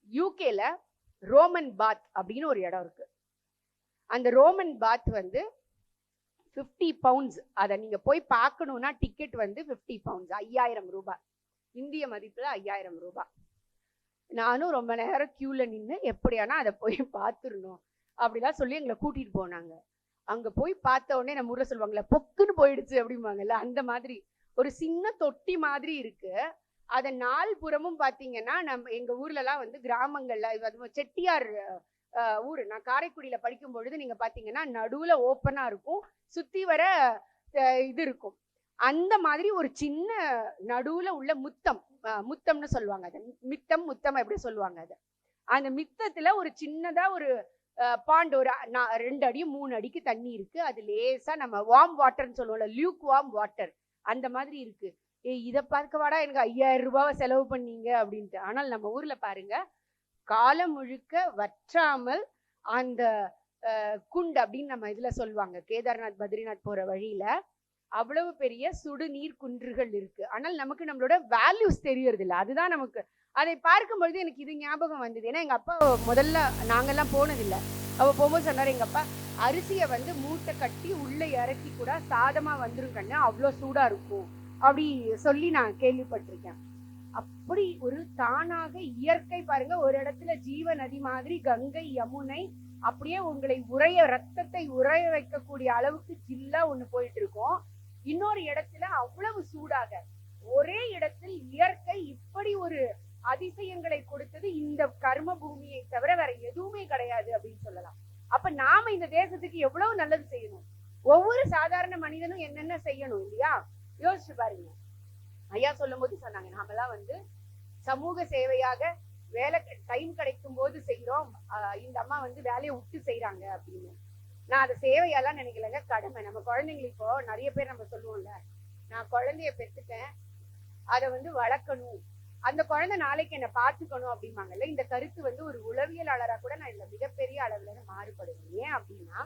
யூகேல ரோமன் பாத் அப்படின்னு ஒரு இடம் இருக்கு. அந்த ரோமன் பாத் வந்து 50 பவுண்ட்ஸ் அதை நீங்கள் போய் பார்க்கணும்னா டிக்கெட் வந்து 50 பவுண்ட்ஸ் ஐயாயிரம் ரூபாய். இந்திய மதிப்பில் ஐயாயிரம் ரூபாய். நானும் ரொம்ப நேரம் க்யூவில் நின்று எப்படியானா அதை போய் பார்த்துடணும். அப்படிலாம் சொல்லி எங்களை கூட்டிகிட்டு போனாங்க. அங்க போய் பார்த்த உடனே நம்ம ஊர்ல சொல்லுவாங்கல்ல பொக்குன்னு போயிடுச்சு அப்படிம்பாங்கல்ல அந்த மாதிரி. ஒரு சின்ன தொட்டி மாதிரி இருக்கு. அதை நால் புறமும் நம்ம எங்க ஊர்லலாம் வந்து கிராமங்கள்ல அது செட்டியார் ஊர். நான் காரைக்குடியில படிக்கும் பொழுது நீங்க பாத்தீங்கன்னா நடுவுல ஓப்பனா இருக்கும். சுத்தி வர இது இருக்கும். அந்த மாதிரி ஒரு சின்ன நடுவுல உள்ள முத்தம் முத்தம்னு சொல்லுவாங்க அதை. மித்தம் முத்தம் எப்படி சொல்லுவாங்க அதை? அந்த மித்தத்துல ஒரு சின்னதா ஒரு பாண்டு ஒரு ரெண்டு அடி மூணு அடிக்கு தண்ணி இருக்குது அது லேசாக நம்ம வார்ம் வாட்டர்னு சொல்லுவோம்ல லியூக் வார்ம் வாட்டர் அந்த மாதிரி இருக்குது ஏய் இதை பார்க்கவாடா எனக்கு ஐயாயிரம் ரூபாவை செலவு பண்ணீங்க அப்படின்ட்டு. ஆனால் நம்ம ஊரில் பாருங்கள் காலம் முழுக்க வற்றாமல் அந்த குண்டு குண்ட் அப்படின்னு நம்ம இதில் சொல்லுவாங்க. கேதார்நாத் பத்ரிநாத் போகிற வழியில் அவ்வளவு பெரிய சுடுநீர் குன்றுகள் இருக்குது ஆனால் நமக்கு நம்மளோட வேல்யூஸ் தெரியறதில்ல. அதுதான் நமக்கு அதை பார்க்கும் பொழுது எனக்கு இது ஞாபகம் வந்தது. ஏன்னா எங்கள் அப்பா முதல்ல நாங்கள்லாம் போனதில்லை. அவள் போகும்போது சொன்னார் எங்கள் அப்பா அரிசியை வந்து மூட்டை கட்டி உள்ளே இறக்கி கூட சாதமாக வந்துடும் கண்ணு அவ்வளோ சூடாக இருக்கும். அப்படி சொல்லி நான் கேள்விப்பட்டிருக்கேன். அப்படி ஒரு தானாக இயற்கை பாருங்க ஒரு இடத்துல ஜீவ நதி மாதிரி கங்கை யமுனை அப்படியே உங்களை உரைய ரத்தத்தை உறைய வைக்கக்கூடிய அளவுக்கு ஜில்லா ஒன்று போயிட்டு இருக்கோம். இன்னொரு இடத்துல அவ்வளவு சூடாக ஒரே இடத்தில் இயற்கை இப்படி ஒரு அதிசயங்களை கொடுத்தது இந்த கர்ம பூமியை தவிர வேற எதுவுமே கிடையாது அப்படின்னு சொல்லலாம். அப்ப நாம இந்த தேசத்துக்கு எவ்வளவு நல்லது செய்யணும்? ஒவ்வொரு சாதாரண மனிதனும் என்னென்ன செய்யணும் இல்லையா? யோசிச்சு பாருங்க. ஐயா சொல்லும் போது சொன்னாங்க நாமெல்லாம் வந்து சமூக சேவையாக வேலை டைம் கிடைக்கும் போது செய்யறோம் இந்த அம்மா வந்து வேலையை விட்டு செய்யறாங்க அப்படின்னு. நான் அதை சேவையெல்லாம் நினைக்கலங்க கடமை. நம்ம குழந்தைங்களுக்கு இப்போ நிறைய பேர் நம்ம சொல்லுவோம்ல நான் குழந்தைய பெற்றுட்டேன் அதை வந்து வளர்க்கணும். அந்த குழந்தை நாளைக்கு என்ன பாத்துக்கணும் அப்படிம்பாங்கல்ல இந்த கருத்து வந்து ஒரு உளவியலாளரா கூட நான் இந்த மிகப்பெரிய அளவுல மாறுபடுவேன். ஏன் அப்படின்னா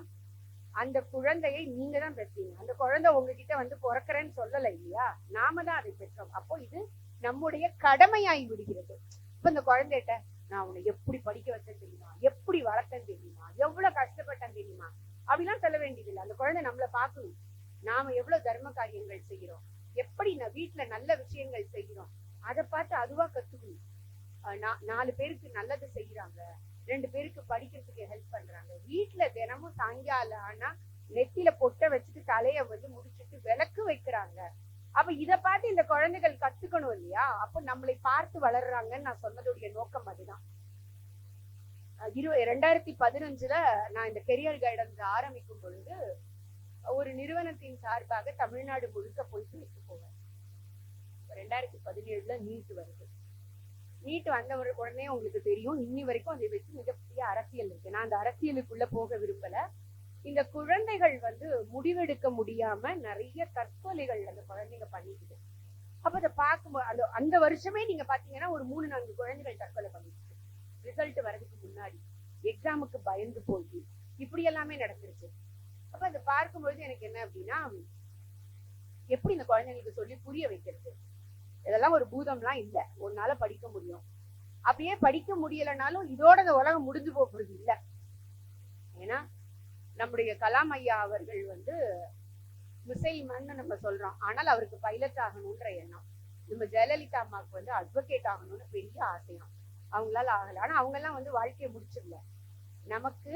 அந்த குழந்தையை நீங்க தான் பெற்றீங்க. அந்த குழந்தை உங்ககிட்ட வந்து பிறக்கிறேன்னு சொல்லல இல்லையா? நாம தான் அதை பெற்றோம். அப்போ இது நம்முடைய கடமையாகி விடுகிறது. இப்போ இந்த குழந்தைகிட்ட நான் உன்னை எப்படி படிக்க வச்சேன் தெரியுமா? எப்படி வளர்த்தேன் தெரியுமா? எவ்வளவு கஷ்டப்பட்டேன் தெரியுமா? அப்படிலாம் சொல்ல வேண்டியதில்லை. அந்த குழந்தை நம்மளை பார்க்கணும் நாம எவ்வளவு தர்ம காரியங்கள் செய்யறோம் எப்படி நான் வீட்டுல நல்ல விஷயங்கள் செய்யறோம் அதை பார்த்து அதுவா கத்துக்கணும். நா- நாலு பேருக்கு நல்லது செய்யறாங்க ரெண்டு பேருக்கு படிக்கிறதுக்கு ஹெல்ப் பண்றாங்க. வீட்டுல தினமும் சாயங்காலம் ஆனா நெத்தில பொட்டை வச்சுட்டு தலைய வந்து முடிச்சுட்டு விளக்கு வைக்கிறாங்க. அப்ப இத பார்த்து இந்த குழந்தைகள் கத்துக்கணும் இல்லையா? அப்ப நம்மளை பார்த்து வளர்றாங்கன்னு நான் சொன்னதுடைய நோக்கம் அதுதான். இரு ரெண்டாயிரத்தி பதினஞ்சுல நான் இந்த கெரியர் கைடன்ஸ் ஆரம்பிக்கும் பொழுது ஒரு நிறுவனத்தின் சார்பாக தமிழ்நாடு முழுக்க போயிட்டு வைக்க போவேன். ரெண்டாயிரத்தி பதினேழுல நீட் வருது. நீட் வந்த ஒரு- உடனே உங்களுக்கு தெரியும் இன்னி வரைக்கும் அதை வச்சு மிகப்பெரிய அரசியல் இருக்கு. நான் அந்த அரசியலுக்குள்ள போக விரும்பல. இந்த குழந்தைகள் வந்து முடிவெடுக்க முடியாம நிறைய தற்கொலைகள் அந்த குழந்தைங்க பண்ணிக்குது. அப்ப அதை பார்க்கும்போது அந்த அந்த வருஷமே நீங்க பாத்தீங்கன்னா ஒரு மூணு நான்கு குழந்தைகள் தற்கொலை பண்ணிருக்கு ரிசல்ட் வரதுக்கு முன்னாடி. எக்ஸாமுக்கு பயந்து போய். இப்படி எல்லாமே நடந்துருச்சு. அப்ப அதை பார்க்கும்பொழுது எனக்கு என்ன அப்படின்னா எப்படி இந்த குழந்தைங்களுக்கு சொல்லி புரிய வைக்கிறது? இதெல்லாம் ஒரு பூதம்லாம் இல்ல. உன்னால படிக்க முடியும். அப்படியே படிக்க முடியலைனாலும் இதோட இந்த உலகம் முடிஞ்சு போகிறது இல்ல. ஏன்னா நம்முடைய கலாம் ஐயா அவர்கள் வந்து முசைல்மன்னு நம்ம சொல்றோம். ஆனால் அவருக்கு பைலட் ஆகணும்ன்ற எண்ணம். நம்ம ஜெயலலிதா அம்மாவுக்கு வந்து அட்வொகேட் ஆகணும்னு பெரிய ஆசையம். அவங்களால ஆகல. ஆனா அவங்க எல்லாம் வந்து வாழ்க்கையை முடிச்சிடல. நமக்கு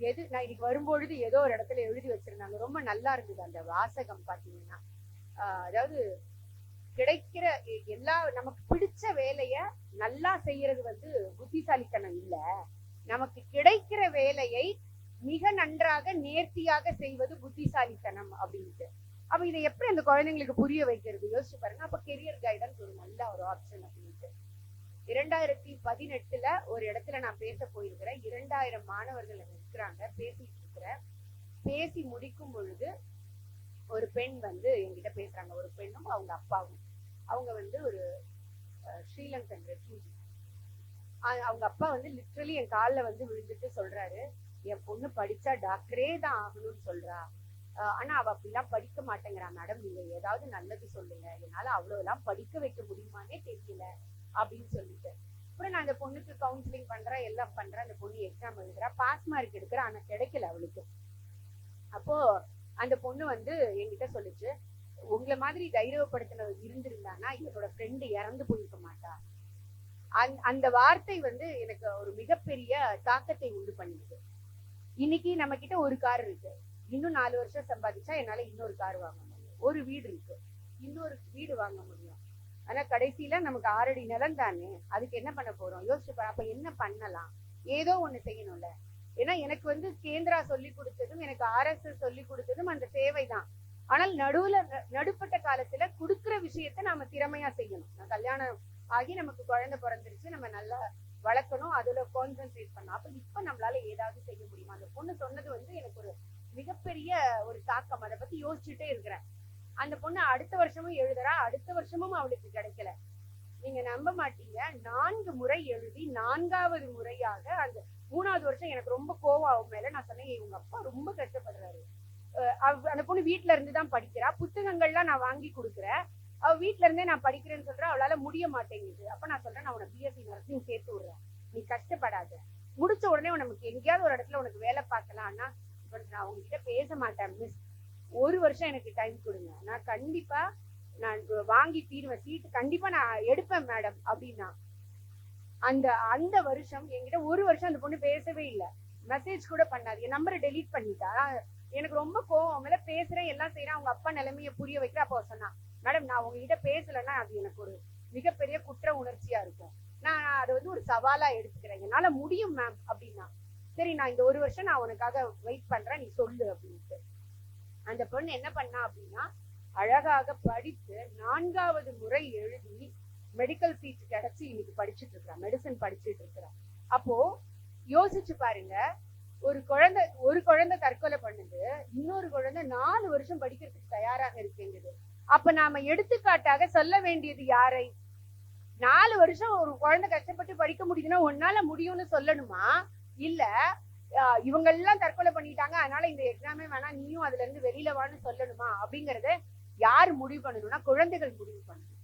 எது நான் இன்னைக்கு வரும்பொழுது ஏதோ ஒரு இடத்துல எழுதி வச்சிருந்தாங்க. ரொம்ப நல்லா இருந்தது அந்த வாசகம் பார்த்தீங்கன்னா ஆஹ் அதாவது கிடைக்கிற எ- எல்லா நமக்கு பிடிச்ச வேலைய நல்லா செய்யறது வந்து புத்திசாலித்தனம் இல்ல. நமக்கு கிடைக்கிற வேலையை மிக நன்றாக நேர்த்தியாக செய்வது புத்திசாலித்தனம் அப்படின்ட்டு. அப்ப இதை எப்படி அந்த குழந்தைங்களுக்கு புரிய வைக்கிறது? யோசிச்சு பாருங்க. அப்ப கெரியர் கைடன்ஸ் ஒரு நல்ல ஒரு ஆப்ஷன் அப்படின்ட்டு. இரண்டாயிரத்தி பதினெட்டுல ஒரு இடத்துல நான் பேச போயிருக்கிறேன். இரண்டாயிரம் மாணவர்கள் இருக்கிறாங்க. பேசிட்டு இருக்கிறேன். பேசி முடிக்கும் பொழுது ஒரு பெண் வந்து என்கிட்ட பேசுறாங்க. ஒரு பெண்ணும் அவங்க அப்பாவும். அவங்க வந்து ஒரு ஸ்ரீலங்கன் ரெஃப்யூஜி அவங்க அப்பா வந்து லிட்ரலி என் காலில் வந்து விழுந்துட்டு சொல்றாரு என் பொண்ணு படிச்சா டாக்டரே தான் ஆகணும்னு சொல்றா. ஆனால் ஆனா அவ அப்படிலாம் படிக்க மாட்டேங்கிறா மேடம் நீங்க ஏதாவது நல்லது சொல்லுங்க. என்னால அவ்வளோலாம் படிக்க வைக்க முடியுமானே தெரியல அப்படின்னு சொல்லிட்டு. அப்புறம் நான் அந்த பொண்ணுக்கு கவுன்சிலிங் பண்றேன் எல்லாம் பண்றேன் அந்த பொண்ணு எக்ஸாம் எழுதுறா. பாஸ் மார்க் எடுக்கிறா. ஆனா கிடைக்கல அவளுக்கு. அப்போ அந்த பொண்ணு வந்து என்கிட்ட சொல்லிச்சு உங்களை மாதிரி தைரியப்படுத்தின இருந்திருந்தானா? என்னோட ஃப்ரெண்டு இறந்து போயிருக்க மாட்டா. அந் அந்த வார்த்தை வந்து எனக்கு ஒரு மிகப்பெரிய தாக்கத்தை உண்டு பண்ணிடுது இன்னைக்கு நம்ம கிட்ட ஒரு கார் இருக்கு. இன்னும் நாலு வருஷம் சம்பாதிச்சா என்னால இன்னொரு கார் வாங்க முடியும். ஒரு வீடு இருக்கு. இன்னொரு வீடு வாங்க முடியும். ஆனா கடைசியில நமக்கு ஆறடி நிலம் தானே. அதுக்கு என்ன பண்ண போறோம்? யோசிச்சு அப்ப என்ன பண்ணலாம்? ஏதோ ஒண்ணு செய்யணும்ல. ஏன்னா எனக்கு வந்து கேந்திரா சொல்லி கொடுத்ததும் எனக்கு ஆர்எஸ்எஸ் சொல்லி கொடுத்ததும் அந்த சேவை தான் ஆனால் நடுவுல நடுப்பட்ட காலத்துல கொடுக்குற விஷயத்த நாம திறமையா செய்யணும். நான் கல்யாணம் ஆகி நமக்கு குழந்தை பிறந்துருச்சு நம்ம நல்லா வளர்க்கணும் அதுல கான்சென்ட்ரேட் பண்ணணும். அப்ப இப்ப நம்மளால ஏதாவது செய்ய முடியுமா? அந்த பொண்ணு சொன்னது வந்து எனக்கு ஒரு மிகப்பெரிய ஒரு தாக்கம். அதை பத்தி யோசிச்சுட்டே இருக்கிறேன். அந்த பொண்ணு அடுத்த வருஷமும் எழுதுறா. அடுத்த வருஷமும் அவளுக்கு கிடைக்கல. நீங்க நம்ப மாட்டீங்க. நான்கு முறை எழுதி நான்காவது முறையாக அந்த மூணாவது வருஷம் எனக்கு ரொம்ப கோவம். அவன் மேல நான் சொன்னேன் உங்க அப்பா ரொம்ப கஷ்டப்படுறாரு. அந்த பொண்ணு வீட்டில இருந்து தான் படிக்கிறா. புத்தகங்கள்லாம் நான் வாங்கி கொடுக்குறேன். அவ வீட்ல இருந்தே நான் படிக்கிறேன்னு சொல்றேன் அவளால முடிய மாட்டேங்குது. அப்ப நான் சொல்றேன் நான் உனக்கு பிஎஸ்சி நர்சிங் சேர்த்து விடுறேன். நீ கஷ்டப்படாத. முடிச்ச உடனே உனக்கு எங்கேயாவது ஒரு இடத்துல உனக்கு வேலை பார்க்கலாம்னா நான் உங்ககிட்ட பேச மாட்டேன் மிஸ் ஒரு வருஷம் எனக்கு டைம் கொடுங்க. நான் கண்டிப்பா நான் வாங்கி தீருவேன். சீட்டு கண்டிப்பா நான் எடுப்பேன் மேடம் அப்படின்னா. அந்த அந்த வருஷம் என்கிட்ட ஒரு வருஷம் அந்த பொண்ணு பேசவே இல்லை. மெசேஜ் கூட பண்ணாது என் நம்பரை டெலீட் பண்ணிட்டா. எனக்கு ரொம்ப கோவம். அவங்க மேல பேசுறேன் எல்லாம் செய்யறேன் அவங்க அப்பா நிலைமையை புரிய வைக்கிற அப்போ சொன்னா மேடம் நான் உங்ககிட்ட பேசலைன்னா அது எனக்கு ஒரு மிகப்பெரிய குற்ற உணர்ச்சியா இருக்கும். நான் அதை வந்து ஒரு சவாலா எடுத்துக்கிறேன். என்னால முடியும் மேம் அப்படின்னா. சரி நான் இந்த ஒரு வருஷம் நான் உனக்காக வெயிட் பண்றேன். நீ சொல்லு அப்படின்ட்டு. அந்த பொண்ணு என்ன பண்ணா அப்படின்னா அழகாக படித்து நான்காவது முறை எழுதி மெடிக்கல் சீட் கிடைச்சி இன்னைக்கு படிச்சுட்டு இருக்கிறா. மெடிசன் படிச்சுட்டு இருக்கிறா. அப்போ யோசிச்சு பாருங்க ஒரு குழந்தை ஒரு குழந்தை தற்கொலை பண்ணுது இன்னொரு குழந்தை நாலு வருஷம் படிக்கிறதுக்கு தயாராக இருக்குங்குது. அப்ப நாம எடுத்துக்காட்டாக சொல்ல வேண்டியது யாரை? நாலு வருஷம் ஒரு குழந்தை கஷ்டப்பட்டு படிக்க முடியுதுன்னா உன்னால முடியும்னு சொல்லணுமா? இல்ல ஆஹ் இவங்க எல்லாம் தற்கொலை பண்ணிட்டாங்க அதனால இந்த எக்ஸாமே வேணா நீயும் அதுல இருந்து வெளியில வான்னு சொல்லணுமா? அப்படிங்கறத யார் முடிவு பண்ணணும்னா குழந்தைகள் முடிவு பண்ணணும்.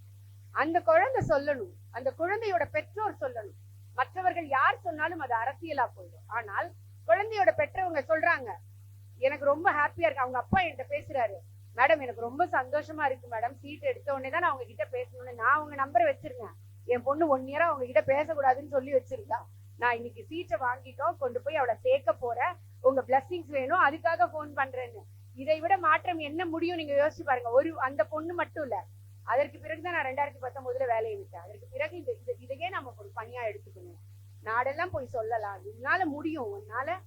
அந்த குழந்தை சொல்லணும். அந்த குழந்தையோட பெற்றோர் சொல்லணும். மற்றவர்கள் யார் சொன்னாலும் அது அரசியலா போயிடும். ஆனால் குழந்தையோட பெற்றவங்க சொல்றாங்க. எனக்கு ரொம்ப ஹாப்பியா இருக்கு. அவங்க அப்பா என்கிட்ட பேசுறாரு. மேடம் எனக்கு ரொம்ப சந்தோஷமா இருக்கு மேடம் சீட் எடுத்த உடனே தான் நான் அவங்க கிட்ட பேசணும்னு. நான் உங்க நம்பரை வச்சிருக்கேன். என் பொண்ணு ஒன் இயரா அவங்க கிட்ட பேசக்கூடாதுன்னு சொல்லி வச்சிருக்கா. நான் இன்னைக்கு சீட்டை வாங்கிட்டோம். கொண்டு போய் அவளை சேர்க்க போறேன். உங்க பிளஸ்ஸிங்ஸ் வேணும். அதுக்காக ஃபோன் பண்றேன்னு. இதை விட மாற்றம் என்ன முடியும்? நீங்க யோசிச்சு பாருங்க. ஒரு அந்த பொண்ணு மட்டும் இல்ல. அதற்கு பிறகுதான் நான் ரெண்டாயிரத்தி பத்தொன்பதுல வேலையை விட்டேன். அதற்கு பிறகு இதையே நம்ம ஒரு பணியா எடுத்துக்கணும் நாடெல்லாம் போய் சொல்லலாம். உன்னால முடியும். உன்னால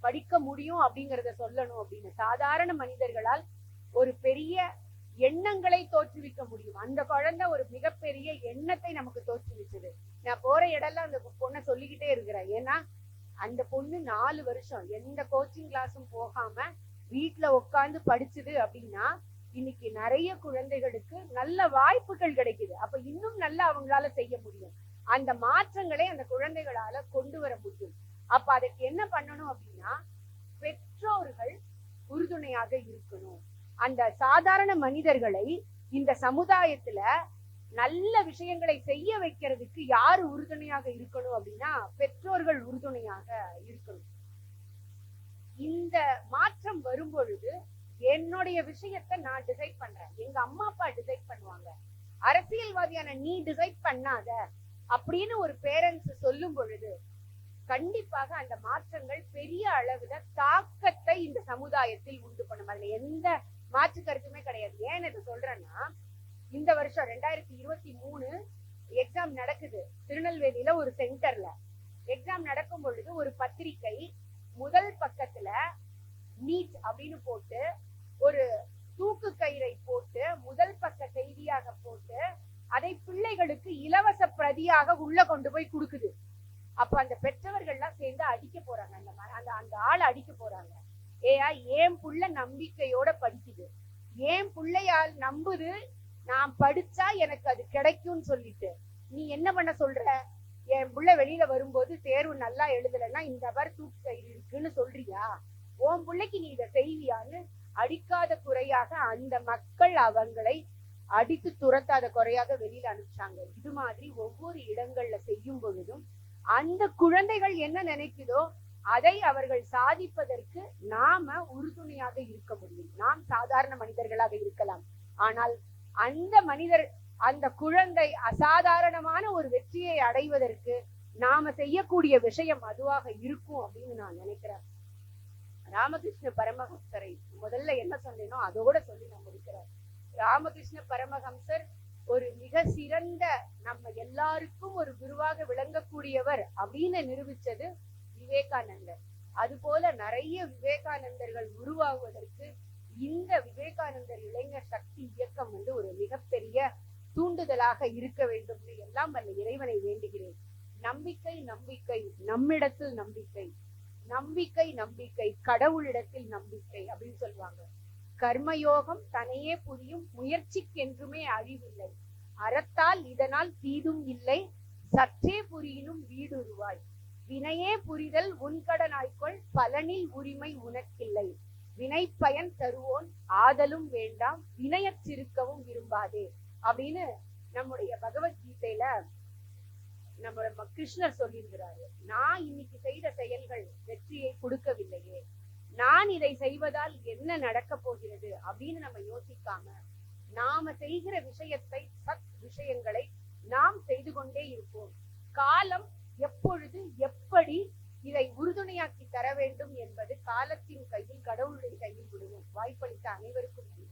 படிக்க முடியும் அப்படிங்கறத சொல்லணும் அப்படின்னு. சாதாரண மனிதர்களால் ஒரு பெரிய எண்ணங்களை தோற்றுவிக்க முடியும். அந்த குழந்தை ஒரு மிகப்பெரிய எண்ணத்தை நமக்கு தோற்றுவிச்சது நான் போற இடம்லாம் அந்த பொண்ணை சொல்லிக்கிட்டே இருக்கிறேன். ஏன்னா அந்த பொண்ணு நாலு வருஷம் எந்த கோச்சிங் கிளாஸும் போகாம வீட்டுல உட்கார்ந்து படிச்சுது அப்படின்னா இன்னைக்கு நிறைய குழந்தைகளுக்கு நல்ல வாய்ப்புகள் கிடைக்குது. அப்ப இன்னும் நல்லா அவங்களால செய்ய முடியும். அந்த மாற்றங்களை அந்த குழந்தைகளால கொண்டு வர முடியும். அப்ப அதுக்கு என்ன பண்ணணும் அப்படின்னா பெற்றோர்கள் உறுதுணையாக இருக்கணும். அந்த சாதாரண மனிதர்களை இந்த சமுதாயத்துல நல்ல விஷயங்களை செய்ய வைக்கிறதுக்கு யார் உறுதுணையாக இருக்கணும் அப்படின்னா பெற்றோர்கள் உறுதுணையாக இருக்கணும். இந்த மாற்றம் வரும் பொழுது என்னுடைய விஷயத்தை நான் டிசைட் பண்றேன். எங்க அம்மா அப்பா டிசைட் பண்ணுவாங்க. அரசியல்வாதியான நீ டிசைட் பண்ணாத. அப்படின்னு ஒரு பேரண்ட்ஸ் சொல்லும் பொழுது கண்டிப்பாக அந்த மாற்றங்கள் பெரிய அளவுல தாக்கத்தை இந்த சமுதாயத்தில் உண்டு பண்ணும். அதுல எந்த மாற்று கருத்துமே கிடையாது. ஏன் இதை சொல்றேன்னா இந்த வருஷம் ரெண்டாயிரத்தி இருபத்தி மூணு எக்ஸாம் நடக்குது. திருநெல்வேலியில ஒரு சென்டர்ல எக்ஸாம் நடக்கும் பொழுது ஒரு பத்திரிகை முதல் பக்கத்துல நீட் அப்படின்னு போட்டு ஒரு தூக்கு கயிறை போட்டு முதல் பக்க செய்தியாக போட்டு அதை பிள்ளைகளுக்கு இலவச பிரதியாக உள்ள கொண்டு போய் கொடுக்குது. அப்ப அந்த பெற்றவர்கள்லாம் சேர்ந்து அடிக்க போறாங்க. அந்த அந்த அந்த ஆள் அடிக்க போறாங்க. ஏயா ஏன் புள்ள நம்பிக்கையோட படிக்குது? ஏன் பிள்ளையால் நம்புது? நான் படிச்சா எனக்கு அது கிடைக்கும்னு சொல்லிட்டு. நீ என்ன பண்ண சொல்ற? என் புள்ள வெளியில வரும்போது தேர்வு நல்லா எழுதலைன்னா இந்த பார் தூக்கு கயிறு இருக்குன்னு சொல்றியா? உன் பிள்ளைக்கு நீ இதை செய்வியான்னு அடிக்காத குறையாக அந்த மக்கள் அவங்களை அடித்து துரத்தாத குறையாக வெளியில அனுப்பிச்சாங்க. இது மாதிரி ஒவ்வொரு இடங்கள்ல செய்யும் பொழுதும் அந்த குழந்தைகள் என்ன நினைக்குதோ அதை அவர்கள் சாதிப்பதற்கு நாம உறுதுணையாக இருக்க முடியும். நாம் சாதாரண மனிதர்களாக இருக்கலாம். ஆனால் அந்த மனிதர் அந்த குழந்தை அசாதாரணமான ஒரு வெற்றியை அடைவதற்கு நாம செய்யக்கூடிய விஷயம் அதுவாக இருக்கும் அப்படின்னு நான் நினைக்கிறேன். ராமகிருஷ்ண பரமஹம்சரை முதல்ல என்ன சொன்னேனோ அதோட சொல்லி நான் முடிக்கிறேன். ராமகிருஷ்ண பரமஹம்சர் ஒரு மிக சிறந்த நம்ம எல்லாருக்கும் ஒரு குருவாக விளங்கக்கூடியவர் அப்படின்னு நிரூபிச்சது விவேகானந்தர். அது போல நிறைய விவேகானந்தர்கள் உருவாகுவதற்கு இந்த விவேகானந்தர் இளைஞர் சக்தி இயக்கம் வந்து ஒரு மிகப்பெரிய தூண்டுதலாக இருக்க வேண்டும் எல்லாம் அந்த இறைவனை வேண்டுகிறேன். நம்பிக்கை நம்பிக்கை நம்மிடத்தில் நம்பிக்கை. நம்பிக்கை நம்பிக்கை கடவுளிடத்தில் நம்பிக்கை அப்படின்னு சொல்லுவாங்க. கர்மயோகம் தனையே புரியும் முயற்சிக்கென்றுமே அழிவில்லை. அறத்தால் இதனால் தீதும் இல்லை சற்றே புரியினும் வீடுருவாய். வினையே புரிதல் உன்கடனாய்க்கொள் பலனில் உரிமை உனக்கில்லை. வினை பயன் தருவோன் ஆதலும் வேண்டாம் வினையச் சிறுக்கவும் விரும்பாதே. அப்படின்னு நம்முடைய பகவத்கீதையில நம்ம நம்ம கிருஷ்ணர் சொல்லியிருக்கிறாரு. நான் இன்னைக்கு செய்த செயல்கள் வெற்றியை கொடுக்கவில்லையே. நான் இதை செய்வதால் என்ன நடக்க போகிறது அப்படின்னு நம்ம யோசிக்காம நாம செய்கிற விஷயத்தை சத் விஷயங்களை நாம் செய்து கொண்டே இருப்போம். காலம் எப்பொழுது எப்படி இதை உறுதுணையாக்கி தர வேண்டும் என்பது காலத்தின் கையில் கடவுளுடைய கையில் விடுவோம். வாய்ப்பளித்த அனைவருக்கும் நன்றி.